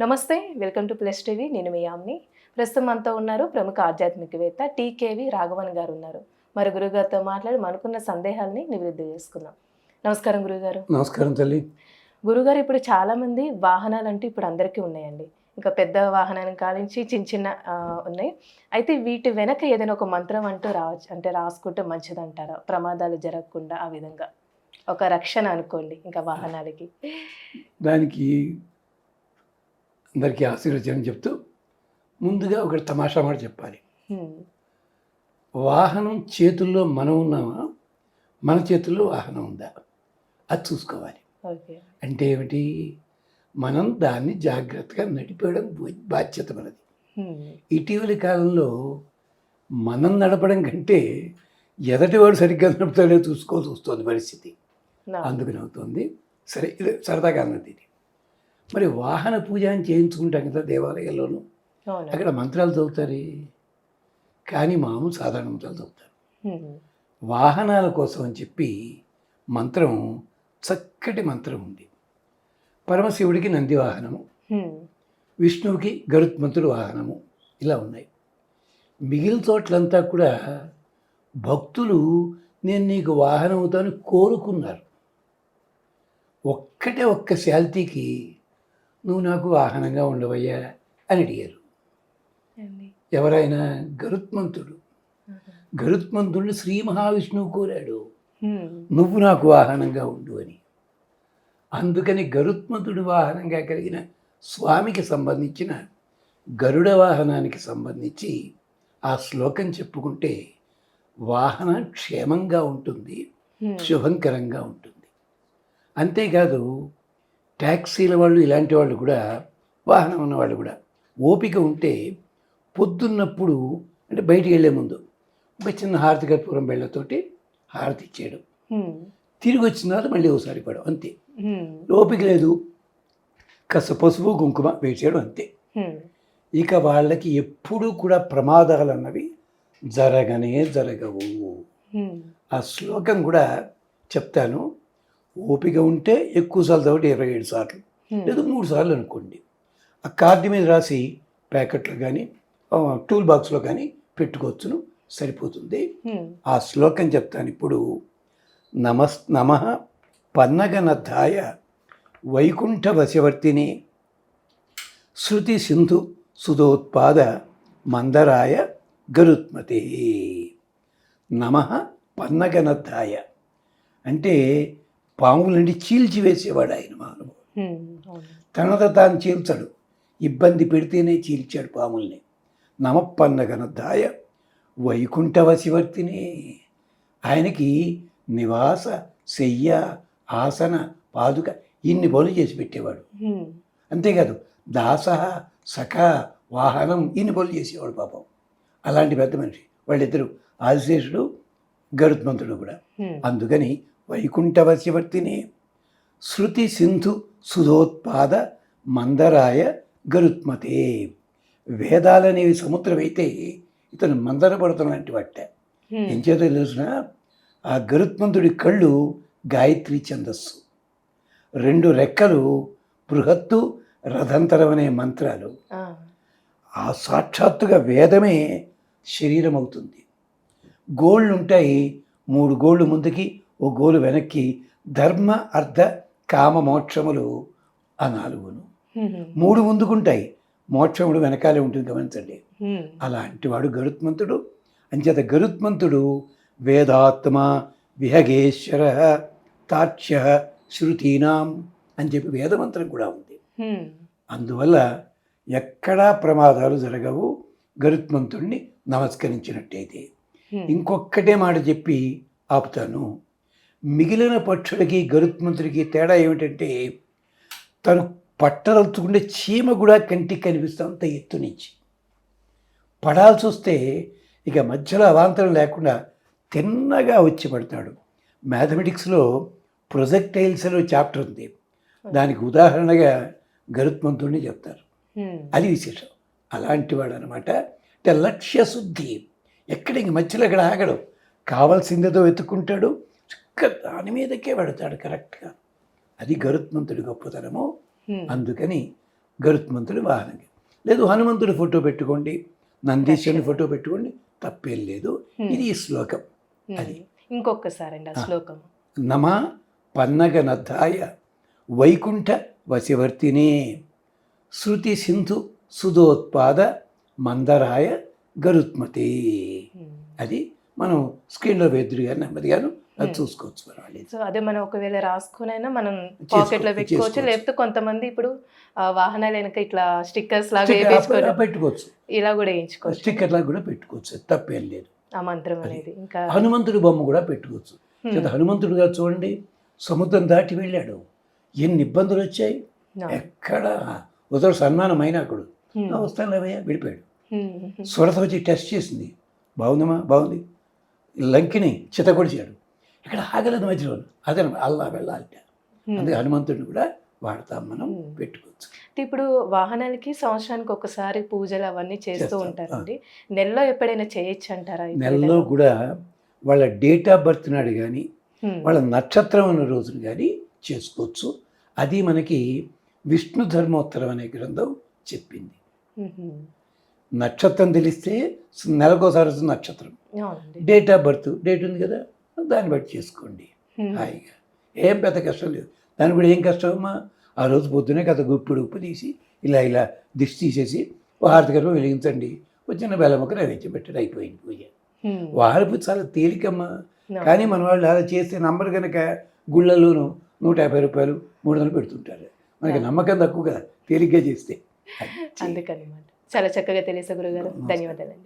నమస్తే welcome to plus TV. నేను మీ యామ్ని. ప్రస్తుతం మనతో ఉన్నారు ప్రముఖ ఆధ్యాత్మికవేత్త టీకేవి రాఘవన్ గారు ఉన్నారు. మరి గురుగారితో మాట్లాడి మనకున్న సందేహాల్ని నివృత్తి చేసుకుందాం. నమస్కారం గురుగారు నమస్కారం తల్లి. గురుగారు ఇప్పుడు చాలా మంది వాహనాలు అంటే ఇప్పుడు అందరికీ ఉన్నాయండి. ఇంకా పెద్ద వాహనాన్ని కాలించి చిన్న చిన్న ఉన్నాయి. అయితే వీటి వెనక ఏదైనా ఒక మంత్రం అంటూ రావచ్చు అంటే రాసుకుంటే మంచిదంటారా? ప్రమాదాలు జరగకుండా ఆ విధంగా. ఒక రక్షణ అనుకోండి ఇంకా వాహనాలకి. దానికి అందరికీ ఆశీర్వచనం చెప్తూ ముందుగా ఒకటి తమాషా మాట చెప్పాలి. వాహనం చేతుల్లో మనం ఉన్నామా? మన చేతుల్లో వాహనం ఉందా? అది చూసుకోవాలి. అంటే ఏమిటి? మనం దాన్ని జాగ్రత్తగా నడిపేయడం బాధ్యత మనది. ఇటీవలి కాలంలో మనం నడపడం కంటే ఎదటివాడు సరిగ్గా నడుపుతాడో చూసుకోవాల్సి వస్తుంది పరిస్థితి. అందుకని అవుతుంది. సరే ఇది సరదాగా అన్నది ఇది. మరి వాహన పూజ అని చేయించుకుంటాం కదా దేవాలయాల్లోనూ. అక్కడ మంత్రాలు చదువుతారు? కానీ మామూలు సాధారణ మంత్రాలు చదువుతారు. వాహనాల కోసం అని చెప్పి మంత్రం చక్కటి మంత్రం ఉంది. పరమశివుడికి నంది వాహనము. విష్ణువుకి గరుత్మంతుడు వాహనము ఇలా ఉన్నాయి. మిగిలిన చోట్లంతా కూడా భక్తులు నేను నీకు వాహనం అవుతాను కోరుకున్నారు. ఒక్కటే ఒక్క శాల్తీకి నువ్వు నాకు వాహనంగా ఉండవయ్యా అని అడిగారు అండి. ఎవరైనా గరుత్మంతుడు. గరుత్మంతుడిని శ్రీ మహావిష్ణువు కోరాడు. నువ్వు నాకు వాహనంగా ఉండు అని అందుకని గరుత్మంతుడి వాహనంగా కలిగిన స్వామికి సంబంధించిన గరుడ వాహనానికి సంబంధించి ఆ శ్లోకం చెప్పుకుంటే వాహనం క్షేమంగా ఉంటుంది. శుభంకరంగా ఉంటుంది అంతేకాదు ట్యాక్సీల వాళ్ళు ఇలాంటి వాళ్ళు కూడా వాహనం ఉన్న వాళ్ళు కూడా ఓపిక ఉంటే పొద్దున్నప్పుడు అంటే బయటికి వెళ్ళే ముందు ఒక చిన్న హారతి కర్పూరం బెళ్ళతోటి హారతి ఇచ్చేయడం హ్మ్. తిరిగి వచ్చిన తర్వాత మళ్ళీ ఒకసారి పడడం అంతే. ఓపిక లేదు కాస్త పసుపు కుంకుమ వేసేయడం అంతే. ఇక వాళ్ళకి ఎప్పుడూ కూడా ప్రమాదాలు అన్నవి జరగనే జరగవు. ఆ శ్లోకం కూడా చెప్తాను ఓపిక ఉంటే ఎక్కువ సార్లు కాబట్టి ఇరవై ఏడు సార్లు. లేదు మూడు సార్లు అనుకోండి. ఆ కార్డు మీద రాసి ప్యాకెట్లో కానీ టూల్ బాక్స్లో కానీ పెట్టుకోవచ్చును సరిపోతుంది. ఆ శ్లోకం చెప్తాను ఇప్పుడు. నమస్ నమ పన్నగనద్ధాయ వైకుంఠ వశవర్తిని శృతి సింధు సుధోత్పాద మందరాయ గరుత్మతే. నమ పన్నగనద్ధాయ అంటే పాములండి చీల్చివేసేవాడు ఆయన. అవును. తనద తాను చీల్చడు ఇబ్బంది పెడితేనే చీల్చాడు పాముల్ని నమపన్నగనద్దాయ వైకుంఠవశివర్తిని ఆయనకి నివాస శయ్య ఆసన పాదుక ఇన్ని పనులు చేసి పెట్టేవాడు. అంతేకాదు దాస సఖ వాహనం ఇన్ని పనులు చేసేవాడు పాపం అలాంటి పెద్ద మనిషి వాళ్ళిద్దరు ఆదిశేషుడు గరుత్మంతుడు కూడా. అందుకని వైకుంఠవశవర్తిని. శృతి సింధు సుధోత్పాద మందరాయ గరుత్మతే. వేదాలనేవి సముద్రమైతే ఇతను మందరపడతం లాంటి వాట. ఏం చేతో తెలిసిన? ఆ గరుత్మంతుడి కళ్ళు గాయత్రి ఛందస్సు. రెండు రెక్కలు బృహత్తు రథంతరం అనే మంత్రాలు. ఆ. ఆ సాక్షాత్తుగా వేదమే శరీరం అవుతుంది గోళ్ళు ఉంటాయి మూడు గోళ్ళు ముందుకి ఓ గోలు వెనక్కి ధర్మ అర్థ కామ మోక్షములు ఆ నాలుగును. మూడు ముందుకుంటాయి మోక్షముడు వెనకాలే ఉంటుంది గమనించండి. అలాంటి వాడు గరుత్మంతుడు అంచేత గరుత్మంతుడు వేదాత్మ విహగేశ్వర తాక్ష్య శృతీనాం అని చెప్పి వేదమంత్రం కూడా ఉంది. అందువల్ల ఎక్కడా ప్రమాదాలు జరగవు గరుత్మంతుడిని నమస్కరించినట్టయితే. ఇంకొక్కటే మాట చెప్పి ఆపుతాను మిగిలిన పక్షులకి గరుత్మంతుడికి తేడా ఏమిటంటే తను పట్టదలుచుకుంటే చీమ కూడా కంటికి కనిపిస్తాం అంత ఎత్తు నుంచి. పడాల్సి వస్తే ఇక మధ్యలో అవాంతరం లేకుండా తిన్నగా వచ్చి పడతాడు. మ్యాథమెటిక్స్లో ప్రొజెక్టైల్స్ అనే చాప్టర్ ఉంది. దానికి ఉదాహరణగా గరుత్మంతుడిని చెప్తారు. అది విశేషం. అలాంటి వాడు అనమాట అంటే లక్ష్య శుద్ధి ఎక్కడ ఇంక మధ్యలో ఇక్కడ ఆగడు. కావాల్సిందేదో వెతుక్కుంటాడు. చక్క దాని మీదకే పెడతాడు కరెక్ట్గా అది గరుత్మంతుడి గొప్పతనము. అందుకని గరుత్మంతుడి వాహనంగా లేదు హనుమంతుడి ఫోటో పెట్టుకోండి నందీశ్వరుని ఫోటో పెట్టుకోండి తప్పేం లేదు. ఇది ఈ శ్లోకం. అది. ఇంకొకసారి అండి ఆ ఆ. శ్లోకం నమ వైకుంఠ వశవర్తినే శృతి సింధు సుధోత్పాద మందరాయ గరుత్మతే. అది మనం స్క్రీన్లో వేద్దురుగా నెమ్మదిగాను అది Hmm. చూసుకోవచ్చు సో అదే మనం ఒకవేళ రాసుకునైనా మనం పాకెట్లో పెట్టుకోవచ్చు. లేకపోతే కొంతమంది ఇప్పుడు వాహనాల వెనక ఇట్లా స్టిక్కర్స్ లాగా పెట్టుకోవచ్చు ఇలా కూడా వేయించుకోవచ్చు స్టిక్కర్ లాగా కూడా పెట్టుకోవచ్చు తప్పేం లేదు ఆ మంత్రం. అనేది ఇంకా హనుమంతుడి బొమ్మ కూడా పెట్టుకోవచ్చు Hmm. హనుమంతుడిగా చూడండి సముద్రం దాటి వెళ్ళాడు ఎన్ని ఇబ్బందులు వచ్చాయి. ఎక్కడ ఉదరు సన్మానం అయినా అక్కడ Hmm. వస్తాను లేవయ్యా విడిపోయాడు. సురత వచ్చి టెస్ట్ చేసింది బాగుందమ్మా బాగుంది లంకిని చితకొడిచాడు ఇక్కడ ఆగలేదు మధ్యలో అదే అల్లా వెళ్ళాలట. అందుకే హనుమంతుడిని కూడా వాడతాం మనం. పెట్టుకోవచ్చు ఇప్పుడు వాహనాలకి సంవత్సరానికి ఒకసారి పూజలు అవన్నీ చేస్తూ. ఉంటారండి నెలలో ఎప్పుడైనా చేయొచ్చు అంటారా నెలలో? కూడా వాళ్ళ డేట్ ఆఫ్ బర్త్ నాడు కానీ. వాళ్ళ నక్షత్రం ఉన్న రోజున కానీ చేసుకోవచ్చు అది మనకి విష్ణు ధర్మోత్తరం అనే గ్రంథం చెప్పింది. నక్షత్రం తెలిస్తే నెలకోసారి వస్తుంది నక్షత్రం డేట్ ఆఫ్ బర్త్ డేట్ ఉంది కదా దాన్ని బట్టి చేసుకోండి. హాయిగా. ఏం పెద్ద కష్టం లేదు. దానికి కూడా ఏం కష్టం అమ్మా? ఆ రోజు పొద్దునే కథ గుప్పుడు ఉప్పు తీసి ఇలా ఇలా దిష్టి తీసేసి గర్భం వెలిగించండి. వచ్చిన బెల్ల మొక్క నైవేద్యం పెట్టాడు. అయిపోయింది పూజ. వారపు చాలా తేలికమ్మా. కానీ మన వాళ్ళు అలా చేస్తే నంబర్ కనుక గుళ్ళల్లోనూ నూట యాభై రూపాయలు మూడు వందలు పెడుతుంటారు. మనకి నమ్మకం తక్కువ కదా తేలిగ్గా చేస్తే. అది. అందుకనమాట. చాలా చక్కగా తెలియసే గురుగారు. ధన్యవాదాలండి.